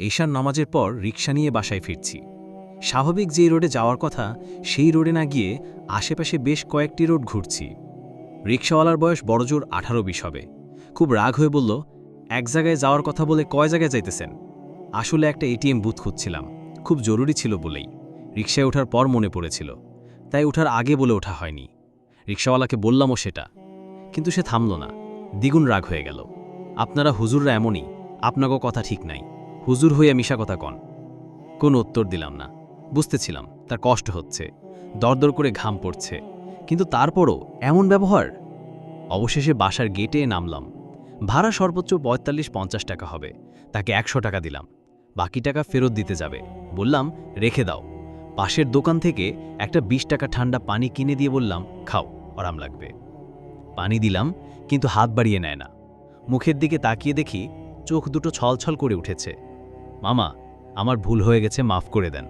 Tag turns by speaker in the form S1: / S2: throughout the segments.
S1: ঈশান নামাজের পর রিক্সা নিয়ে বাসায় ফিরছি। স্বাভাবিক যেই রোডে যাওয়ার কথা, সেই রোডে না গিয়ে আশেপাশে বেশ কয়েকটি রোড ঘুরছি। রিক্সাওয়ালার বয়স বড়জোর আঠারো বিশ হবে। খুব রাগ হয়ে বলল, এক জায়গায় যাওয়ার কথা বলে কয় জায়গায় যাইতেছেন? আসলে একটা এটিএম বুথ খুঁজছিলাম। খুব জরুরি ছিল বলেই। রিক্সায় ওঠার পর মনে পড়েছিল। তাই ওঠার আগে বলে ওঠা হয়নি। রিক্সাওয়ালাকে বললামও সেটা। কিন্তু সে থামল না। দ্বিগুণ রাগ হয়ে গেল। আপনারা হুজুররা এমনই। আপনাগো কথা ঠিক নাই। হুজুর হইয়া মিশা কথা কন। কোনো উত্তর দিলাম না। বুঝতেছিলাম, তার কষ্ট হচ্ছে, দরদর করে ঘাম পড়ছে। কিন্তু তারপরও এমন ব্যবহার? অবশেষে বাসার গেটে নামলাম। ভাড়া সর্বোচ্চ পঁয়তাল্লিশ পঞ্চাশ টাকা হবে। তাকে একশো টাকা দিলাম। বাকি টাকা ফেরত দিতে যাবে। বললাম, রেখে দাও। পাশের দোকান থেকে একটা বিশ টাকা ঠান্ডা পানি কিনে দিয়ে বললাম, খাও, আরাম লাগবে। পানি দিলাম, কিন্তু হাত বাড়িয়ে নেয় না। মুখের দিকে তাকিয়ে দেখি চোখ দুটো ছলছল করে উঠেছে। মামা, আমার ভুল হয়ে গেছে, মাফ করে দেন।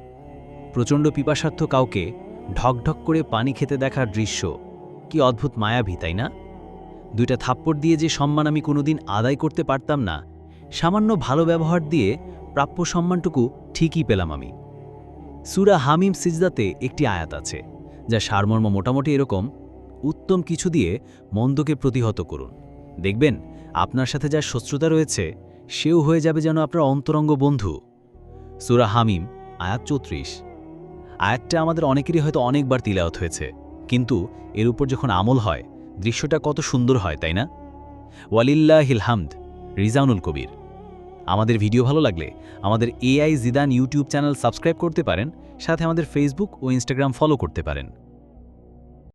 S1: প্রচণ্ড পিপাসার্থ কাউকে ঢকঢক করে পানি খেতে দেখার দৃশ্য কি অদ্ভুত মায়াভী, তাই না? দুইটা থাপ্পড় দিয়ে যে সম্মান আমি কোনোদিন আদায় করতে পারতাম না, সামান্য ভালো ব্যবহার দিয়ে প্রাপ্য সম্মানটুকু ঠিকই পেলাম আমি। সুরা হামিম সিজদাতে একটি আয়াত আছে, যা সারমর্ম মোটামুটি এরকম, উত্তম কিছু দিয়ে মন্দকে প্রতিহত করুন। দেখবেন, আপনার সাথে যা শত্রুতা রয়েছে সেও হয়ে যাবে যেন আপনার অন্তরঙ্গ বন্ধু। সুরা হামিম, আয়াত চৌত্রিশ। আয়াতটা আমাদের অনেকেরই হয়তো অনেকবার তিলাওত হয়েছে। কিন্তু এর উপর যখন আমল হয়, দৃশ্যটা কত সুন্দর হয়, তাই না? ওয়ালিল্লাহ হিলহামদ রিজাউনুল কবির। আমাদের ভিডিও ভালো লাগলে আমাদের AI Zidan YouTube channel subscribe করতে পারেন, সাথে আমাদের ফেসবুক ও ইনস্টাগ্রাম ফলো করতে পারেন।